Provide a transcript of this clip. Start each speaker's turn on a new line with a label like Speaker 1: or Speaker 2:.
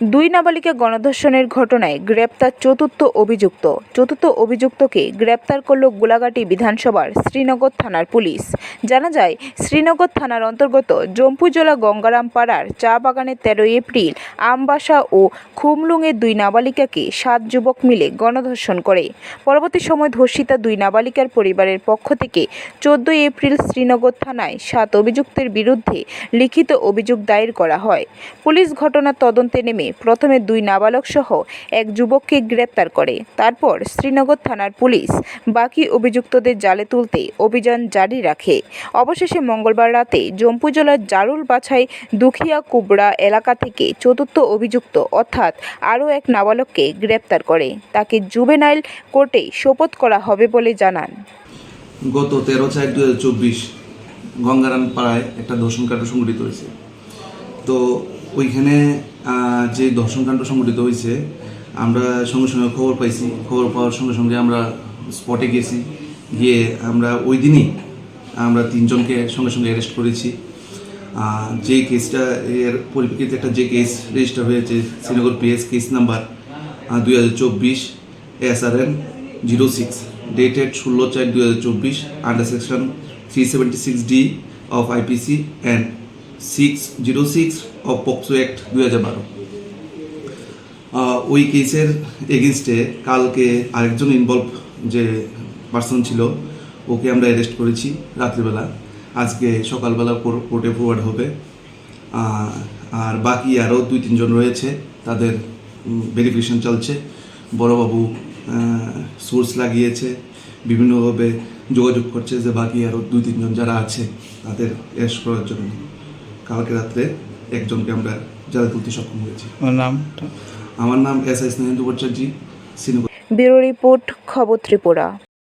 Speaker 1: দুই নাবালিকা গণধর্ষণের ঘটনায় গ্রেপ্তার চতুর্থ অভিযুক্ত। চতুর্থ অভিযুক্তকে গ্রেপ্তার করল গোলাঘাটি বিধানসভার শ্রীনগর থানার পুলিশ। জানা যায়, শ্রীনগর থানার অন্তর্গত জম্পুজলা গঙ্গারাম পাড়ার চা বাগানে তেরোই এপ্রিল আমবাসা ও খুমলুঙের দুই নাবালিকাকে সাত যুবক মিলে গণধর্ষণ করে। পরবর্তী সময় ধর্ষিতা দুই নাবালিকার পরিবারের পক্ষ থেকে চোদ্দই এপ্রিল শ্রীনগর থানায় সাত অভিযুক্তের বিরুদ্ধে লিখিত অভিযোগ দায়ের করা হয়। পুলিশ ঘটনার তদন্তে নেমে প্রথমে দুই নাবালক সহ এক যুবককে গ্রেপ্তার করে। তারপর শ্রীনগর থানার পুলিশ বাকি অভিযুক্তদের জালে তুলতে অভিযান জারি রাখে। অবশেষে মঙ্গলবার রাতে জম্পুজলার জারুল বাছাই দুখিয়া কুবড়া এলাকা থেকে চতুর্থ অভিযুক্ত, অর্থাৎ আরও এক নাবালককে গ্রেপ্তার করে। তাকে জুবেনাইল কোর্টে শপথ করা হবে বলে জানান।
Speaker 2: গত তেরো চার দু হাজার চব্বিশ গঙ্গারাম পাড়ায় একটা দর্শনকাণ্ড সংঘটিত হয়েছে। তো ওইখানে যে দর্শনকাণ্ড সংঘটিত হয়েছে, আমরা সঙ্গে সঙ্গে খবর পাইছি। খবর পাওয়ার সঙ্গে সঙ্গে আমরা স্পটে গেছি। গিয়ে আমরা ওই দিনই আমরা তিনজনকে সঙ্গে সঙ্গে অ্যারেস্ট করেছি। যে কেসটা এর পরিপ্রেক্ষিতে একটা যে কেস রেজিস্টার হয়েছে, শ্রীনগর পিএস কেস নাম্বার দুই হাজার চব্বিশ S R N zero six dated ষোলো চার দুই হাজার চব্বিশ under section three seventy six D of IPC and six zero six of POCSO act দুই হাজার বারো। ওই কেসের এগেনস্টে কালকে আরেকজন ইনভলভ যে পার্সন ছিল ওকে আমরা অ্যারেস্ট করেছি রাত্রিবেলা। আজকে সকালবেলা কোর্টে ফরওয়ার্ড হবে। আর বাকি আরও দুই তিনজন রয়েছে। তাদের ভেরিফিকেশন চলছে। বড়বাবু সোর্স লাগিয়েছে। বিভিন্নভাবে যোগাযোগ করছে যে বাকি আরও দুই তিনজন যারা আছে তাদের অ্যারেস্ট করার জন্য। কালকে রাত্রে একজনকে আমরা জালে তুলতে সক্ষম হয়েছি।
Speaker 3: ওর নামটা
Speaker 2: আমার নাম S I Snehendu Bhattacharya Srinagar
Speaker 1: bureau report খবর ত্রিপুরা।